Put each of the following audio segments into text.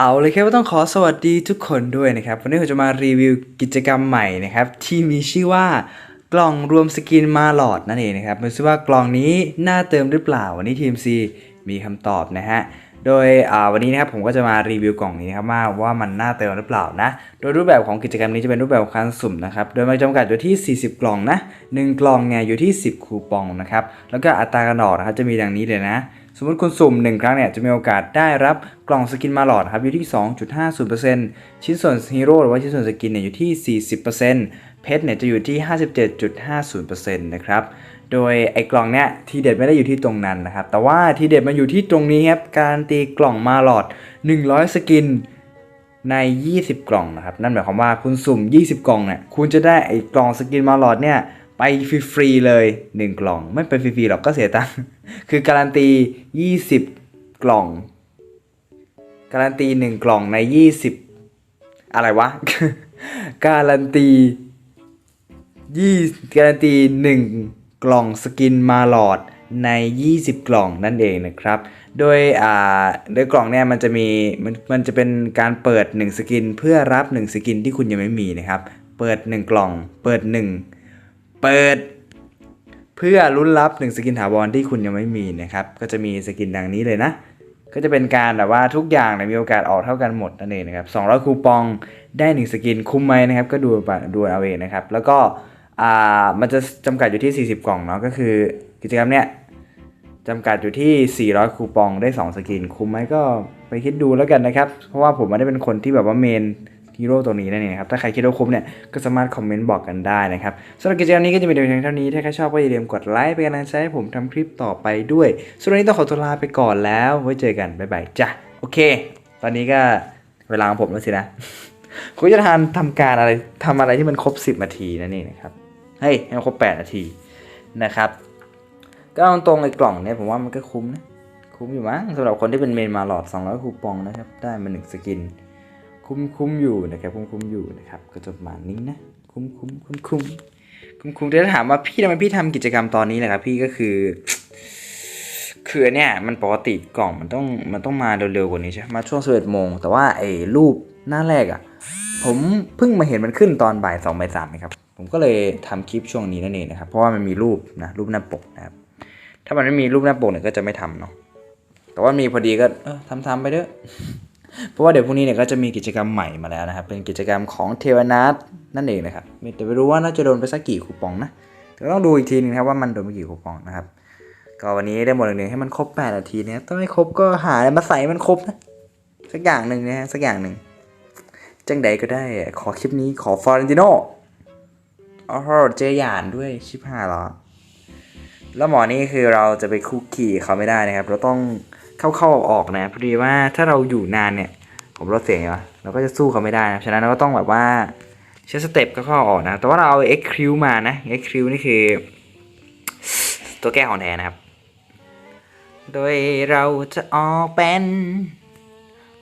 เอาเลยครับก็ต้องขอสวัสดีทุกคนด้วยนะครับ วันนี้ผมจะมารีวิวกิจกรรมใหม่นะครับ ที่มีชื่อว่ากล่องรวมสกินมาหลอดนั่นเองนะครับไม่ทราบว่ากล่องนี้น่าเติมหรือเปล่า วันนี้ทีมซีมีคำตอบนะฮะโดยวันนี้นะครับผมก็จะมารีวิวกล่องนี้นะครับว่าว่ามันน่าเติมหรือเปล่านะ โดยรูปแบบของกิจกรรมนี้จะเป็นรูปแบบของการสุ่มนะครับ โดยมันจำกัดอยู่ที่ 40 กล่องนะ 1 กล่องเนี่ยอยู่ที่ 10 คูปองนะครับ แล้วก็อัตราการออกนะครับจะมีดังนี้เลยนะ สมมติคุณสุ่ม 1 ครั้งเนี่ยจะมีโอกาสได้รับกล่องสกินมาหลอดครับอยู่ที่ 2.50%ชิ้นส่วนฮีโร่หรือว่าชิ้นส่วนสกินเนี่ยอยู่ที่ 40%เพชรเนี่ยจะอยู่ที่ 57.50%นะครับโดยไอ้กล่องเนี้ยทีเด็ดไม่ได้อยู่ที่ตรงนั้นนะครับแต่ว่าทีเด็ดมันอยู่ที่ตรงนี้ครับการตีกล่องมาหลอด 100 สกินใน 20 กล่องนะครับนั่นหมายความว่าคุณสุ่ม 20 กล่องเนี่ยคุณจะได้ไอ้กล่องสกินมาหลอดเนี่ย ไปฟรีๆเลย 1 กล่อง ไม่ไปฟรีๆหรอกก็เสียตังค์คือการันตี 20 กล่อง การันตี 1 กล่องใน 20 อะไรวะ การันตียี่การันตี 1 กล่องสกินมาหลอดใน 20 กล่องนั่นเองนะครับ โดยอ่าโดยกล่องเนี่ยมันจะมีมันมันจะเป็นการเปิด 1 สกิน เพื่อรับ 1 สกินที่คุณยังไม่มีนะครับ เปิด 1 กล่อง เปิด 1 เปิด เพื่อลุ้นรับ1สกินถาวรที่คุณยังไม่มีนะครับ ก็จะมีสกินดังนี้เลยนะ ก็จะเป็นการแบบว่าทุกอย่างเนี่ยมีโอกาสออกเท่ากันหมดนั่นเองนะครับ200 คูปองได้ 1 สกินคุ้มไหมนะครับ ก็ดูดูเอาเองนะครับ แล้วก็อ่ามันจะจำกัดอยู่ที่ 40 กล่องเนาะก็คือกิจกรรมเนี้ยจำกัดอยู่ที่ 400 คูปองได้ 2 สกิน คุ้มไหมก็ไปคิดดูแล้วกันนะครับ เพราะว่าผมไม่ได้เป็นคนที่แบบว่าเมน ฮีโร่ตัวนี้นั่นเองครับถ้าใครคิดว่าคุ้มเนี่ยก็สามารถคอมเมนต์บอกกันได้นะครับสำหรับกิจกรรมนี้ก็จะมีเพียงเท่านี้ถ้าใครชอบก็อย่าลืมกดไลค์เป็นกำลังใจให้ผมทำคลิปต่อไปด้วยส่วนวันนี้ต้องขอตัวลาไปก่อนแล้วไว้เจอกันบ๊ายบายจ้ะโอเค ตอนนี้ก็เวลาของผมแล้วสินะคุณจะทานทำการอะไรทำอะไรที่มันครบ 10นาทีนั่นเองนะครับเฮ้ยให้มันครบ 8 นาทีนะครับก็เอาตรงๆไอ้กล่องเนี่ยผมว่ามันก็คุ้มนะ คุ้มอยู่มั้งสำหรับคนที่เป็นเมนมาหลอด 200 คูปองนะครับ ได้มาหนึ่งสกิน คุ้มคุ้มอยู่นะครับคุ้มคุ้มอยู่นะครับก็จะประมาณนี้นะคุ้มคุ้มคุ้มคุ้มคุ้มคุ้มแต่ถ้าถามว่าพี่ทำไมพี่ทำกิจกรรมตอนนี้แหละครับพี่ก็คือคือเนี่ยมันปกติกล่องมันต้องมันต้องมาเร็วๆกว่านี้ใช่ไหมมาช่วง11โมงแต่ว่าไอ้รูปหน้าแรกอะ่ะผมเพิ่งมาเห็นมันขึ้นตอนบ่ายสองบ่ายสามนะครับผมก็เลยทำคลิปช่วงนี้นั่นเองนะครับเพราะว่ามันมีรูปนะรูปหน้าปกนะครับถ้ามันไม่มีรูปหน้าปกเนี่ยก็จะไม่ทำเนาะแต่ว่ามีพอดีก็เออทำทำไปเถอะ เพราะว่าเดี๋ยวพรุ่งนี้เนี่ยก็จะมีกิจกรรมใหม่มาแล้วนะครับ เป็นกิจกรรมของเทวนาทนั่นเองนะครับแต่ไม่รู้ว่าน่าจะโดนไปสักกี่คูปองนะแต่ต้องดูอีกทีนึงนะครับว่ามันโดนไปกี่คูปองนะครับ ก็วันนี้ได้หมดหนึ่งให้มันครบ8นาทีเนี่ยต้องให้ครบก็หาอะไรมาใส่มันครบนะสักอย่างหนึ่งนะฮะสักอย่างหนึ่งจังใดก็ได้ขอคลิปนี้ขอฟอร์เรนติโน่อ๋อเจอหยานด้วยชิบหายแล้วแล้วหมอนี่คือเราจะไปคุกขี่เขาไม่ได้นะครับ เราต้อง เข้าๆออกนะพอดีว่าถ้าเราอยู่นานเนี่ยผมลดเสียงวะเราก็จะสู้เขาไม่ได้นะฉะนั้นเราก็ต้องแบบว่าใช้สเต็ปเข้าๆออกนะ แต่ว่าเราเอา X คิวมานะ X คิวนี่คือ ตัวแก้ของแท้นะครับ โดยเราจะออกเป็น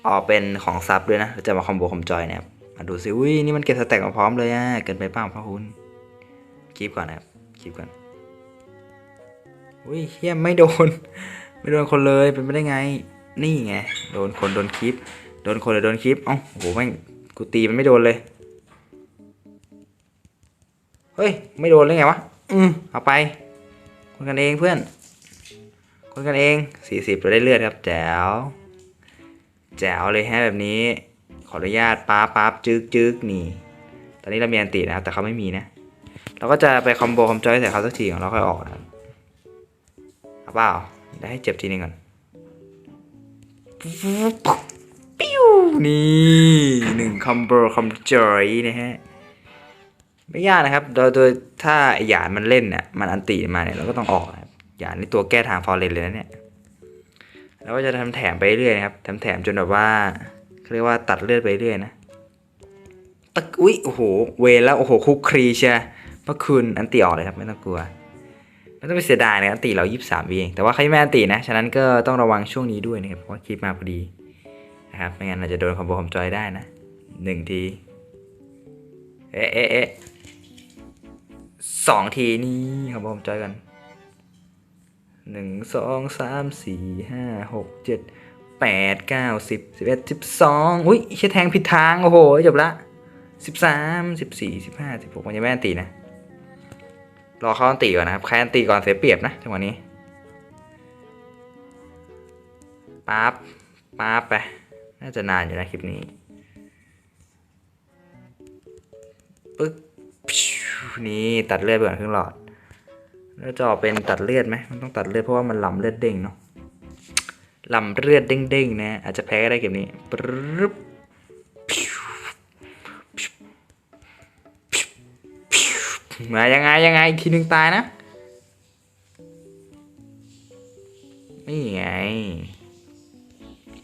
ออกเป็นของซับด้วยนะเราจะมาคอมโบคอมจอยนะครับมาดูซิอุ้ยนี่มันเก็บสแต็กมาพร้อมเลยอะเกินไปเปล่าพ่อคุณคลิปก่อนนะครับคลิปก่อนอุ้ยเฮียไม่โดน ไม่โดนคนเลยเป็นไปได้ไง นี่ไงโดนคนโดนคลิป โดนคนหรือโดนคลิปเอ้าโอ้โหแม่งกูตีมันไม่โดนเลยเฮ้ยไม่โดนเลยไงวะอืมเอาไป คนกันเองเพื่อน คนกันเองสี่สิบเราได้เลือดครับแจ๋วแจ๋วเลยฮะแบบนี้ ขออนุญาตป๊าป๊าบจึกจึกนี่ ตอนนี้เรามีอันตินะครับแต่เขาไม่มีนะ เราก็จะไปคอมโบคอมจอยใส่เขาสักทีของเราค่อยออกนะครับเอาเปล่า ได้ให้เจ็บทีนึงก่อนปิ้วนี่หนึ่งคอมโบคอมจอยนะฮะไม่ยากนะครับ โดยโดยถ้าหยานมันเล่นเนี่ยมันอันตีมาเนี่ยเราก็ต้องออกนะครับหยานนี่ตัวแก้ทางฟอร์เรนเลยนะเนี่ยแล้วก็จะทำแถมไปเรื่อยนะครับทำแถมจนแบบว่าเขาเรียกว่าตัดเลือดไปเรื่อยนะตะอุ้ยโอ้โหเวแล้วโอ้โหคุกครีเชียเมื่อคืนอันตีออกเลยครับไม่ต้องกลัว ไม่ต้องไปเสียดายนะอันตีเรายี่สามวิเอง แต่ว่าเขาไม่นตีนะ ฉะนั้นก็ต้องระวังช่วงนี้ด้วยนะครับ เพราะว่าคลิปมาพอดีนะครับ ไม่งั้นอาจจะโดนคอมโบคอมจอยได้นะหนึ่งที เอ๊ะเอ๊ะเอ๊ะสองทีนี่คอมโบคอมจอยกันหนึ่งสองสามสี่ห้าหกเจ็ดแปดเก้าสิบสิบเอ็ดสิบสองอุ้ยเชี่ยแทงผิดทาง โอ้โห จบละสิบสามสิบสี่สิบห้าสิบหกมันยังไม่นตีนะ รอเขาอันตีก่อนนะครับใครอันตีก่อนเสียเปรียบนะจังหวะนี้ปั๊บปั๊บไป น่าจะนานอยู่นะคลิปนี้ปึ๊กนี่ตัดเลือดไปก่อนครึ่งหลอด แล้วจะออกเป็นตัดเลือดไหมมันต้องตัดเลือดเพราะว่ามันลำเลือดเด้งเนาะลำเลือดเด้งๆนะอาจจะแพ้ได้เกมนี้ปึ๊บ มายังไงยังไงอีกทีหนึ่งตายนะ นี่ไง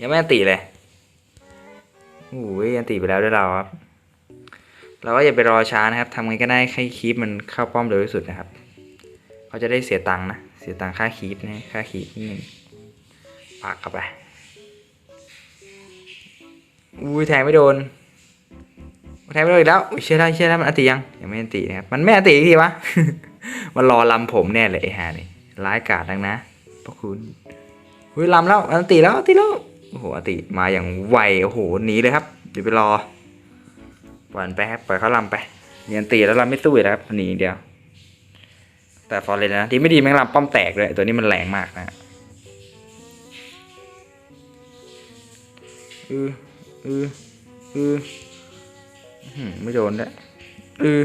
ยังไม่อันตีเลยโอ้ยอันตีไปแล้วด้วยเราครับ เราก็อย่าไปรอช้านะครับทำไงก็ได้ให้คีปมันเข้าป้อมเร็วที่สุดนะครับเขาจะได้เสียตังค์นะ เสียตังค่าคีปนะค่าคีปนิดนึงปักเข้าไป อุ้ยแทงไม่โดน แทงไม่โดนอีกแล้วเชื่อได้เชื่อได้มันอติยังยังไม่อตินะครับมันไม่อติอีกทีวะมันรอลำผมแน่เลยไอ้ห่านี่ร้ายกาจดังนะพระคุณอุ้ยลำแล้วอติแล้วอติแล้วโอ้โหอติมาอย่างไวโอ้โหหนีเลยครับเดี๋ยวไปรอปล่อยมันไปครับปล่อยเขาลำไปเนียนตีแล้วเราไม่สู้อยู่แล้วครับหนีเดียว แต่ฟอร์เรนนะที่ไม่ดีแม่งลำป้อมแตกเลยตัวนี้มันแรงมากนะเออเออเออหืม ไม่โดนด้วยเออ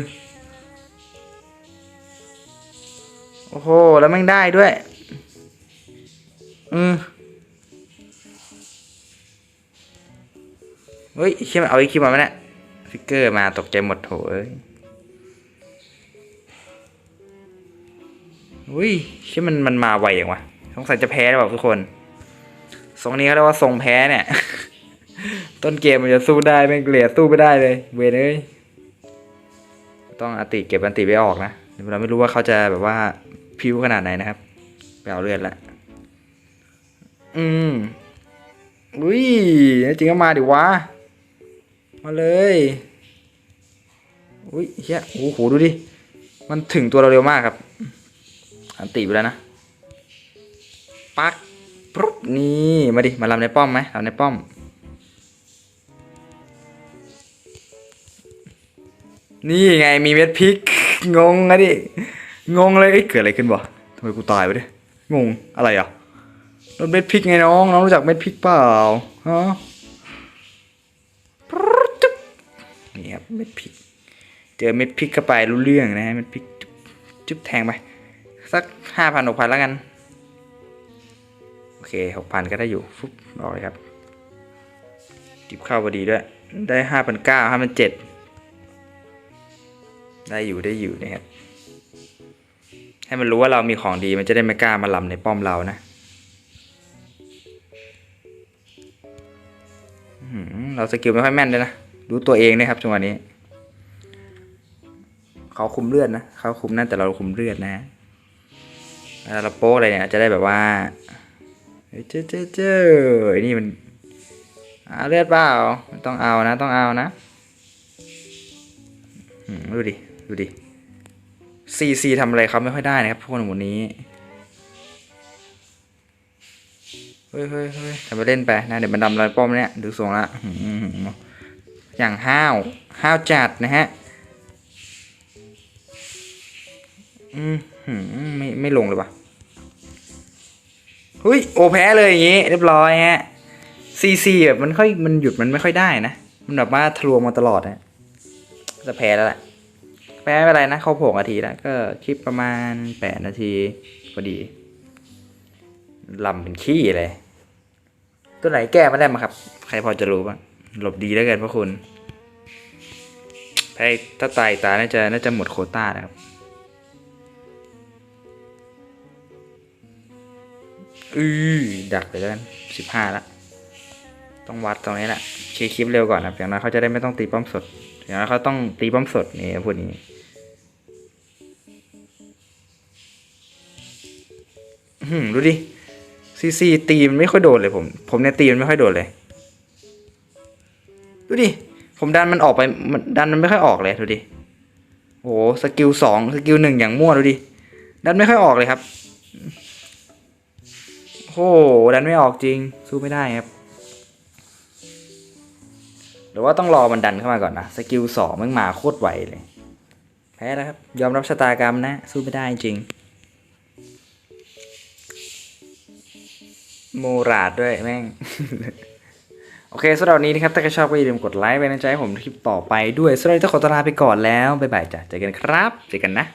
โอ้โห แล้วแม่งได้ด้วยเออเฮ้ยคิมาเอาอีกคิดมาไหมเนี่ยฟิกเกอร์มาตกใจหมดโถเอ้ยอุ้ยชื่อมันมันมาไวอย่างวะสงสัยจะแพ้หรือเปล่าทุกคนทรงนี้เขาเรียกว่าทรงแพ้เนี่ย ต้นเกมมันจะสู้ได้ไม่งเกลียดสู้ไม่ได้เลย เวนเอ้ยต้องอติเก็บอันติไปออกนะเราไม่รู้ว่าเขาจะแบบว่าพิ้วขนาดไหนนะครับไปเอาเลือดละอืมอุ้ยจริงก็มาดิวะมาเลยอุ้ยเฮียโอ้โหดูดิมันถึงตัวเราเร็วมากครับ อันตีไปแล้วนะปักปุ๊บนี่มาดิมาลำในป้อมไหมลำในป้อม นี่ไงมีเม็ดพริก งงอะดิ งงเลยเอ้ยเกิดอะไรขึ้นวะทำไมกูตายไปดิงงอะไรอะรถเม็ดพริกไงน้อง น้องรู้จักเม็ดพริกเปล่าฮะนี่ครับเม็ดพริก เจอเม็ดพริกเข้าไปรู้เรื่องนะฮะเม็ดพริกจุ๊บจุ๊บแทงไปสักห้าพันหกพันแล้วกัน โอเคหกพันก็ได้อยู่ฟุ๊บออกเลยครับจิบเข้าพอดีด้วย ได้ห้าพันเก้าห้าพันเจ็ด ได้อยู่ได้อยู่นะครับ ให้มันรู้ว่าเรามีของดีมันจะได้ไม่กล้ามาลำในป้อมเรานะเราสกิลไม่ค่อยแม่นเลยนะ รู้ตัวเองนะครับจังหวะนี้ เขาคุมเลือดนะเขาคุมนั่นแต่เราคุมเลือดนะเวลาเราโป๊อะไรเนี่ยจะได้แบบว่าเจ้าเจ้าเจ้าไอ้นี่มันเลือดเปล่าต้องเอานะ ต้องเอานะดูดิ ดูดิซีซีทำอะไรเขาไม่ค่อยได้นะครับพวกคนหมู่นี้เฮ้ยเฮ้ยเฮ้ยทำไปเล่นไปนะเดี๋ยวมันดำลอยป้อมเนี่ยดูทรงละอื้อหือย่างห้าวห้าวจัดนะฮะอืมไม่ไม่ลงเลยวะเฮ้ยโอแพ้เลยอย่างงี้เรียบร้อยฮะซีซีแบบมันค่อยมันหยุดมันไม่ค่อยได้นะ มันแบบว่าทะลวงมาตลอดนะจะแพ้แล้วแหละ ไม่เป็นไรนะเขาโผล่นาทีแล้วก็คลิปประมาณแปดนาทีพอดีลำเป็นขี้เลย ตัวไหนแก้ไม่ได้มาครับ ใครพอจะรู้บ้างหลบดีแล้วกันพระคุณแพ้ถ้าตายตาน่าจะน่าจะหมดโคต้านะครับอือดักไปแล้วกันสิบห้าละต้องวัดตรงนี้แหละเคลียร์คลิปเร็วก่อนนะอย่างนั้นเขาจะได้ไม่ต้องตีป้อมสดอย่างนั้นเขาต้องตีป้อมสดนี่พูดนี้ ดูดิซีซีตีมันไม่ค่อยโดนเลยผม ผมเนี่ยตีมันไม่ค่อยโดนเลย ดูดิ ผมดันมันออกไปมันดันมันไม่ค่อยออกเลยดูดิ โอ้สกิลสองสกิลหนึ่งอย่างมั่วดูดิ ดันไม่ค่อยออกเลยครับ โอ้โหดันไม่ออกจริง สู้ไม่ได้ครับ หรือว่าต้องรอมันดันเข้ามาก่อนนะ สกิลสองมันมาโคตรไวเลย แพ้แล้วครับ ยอมรับชะตากรรมนะ สู้ไม่ได้จริง โมราดด้วยแม่ง โอเคสำหรับวันนี้นะครับ ถ้าใครชอบก็อย่าลืมกดไลค์ไปนะจ๊ะให้ผมคลิปต่อไปด้วยสำหรับวันนี้ต้องขอตวลาไปก่อนแล้ว บ๊ายบายจ้ะเจอกันครับ เจอกันนะ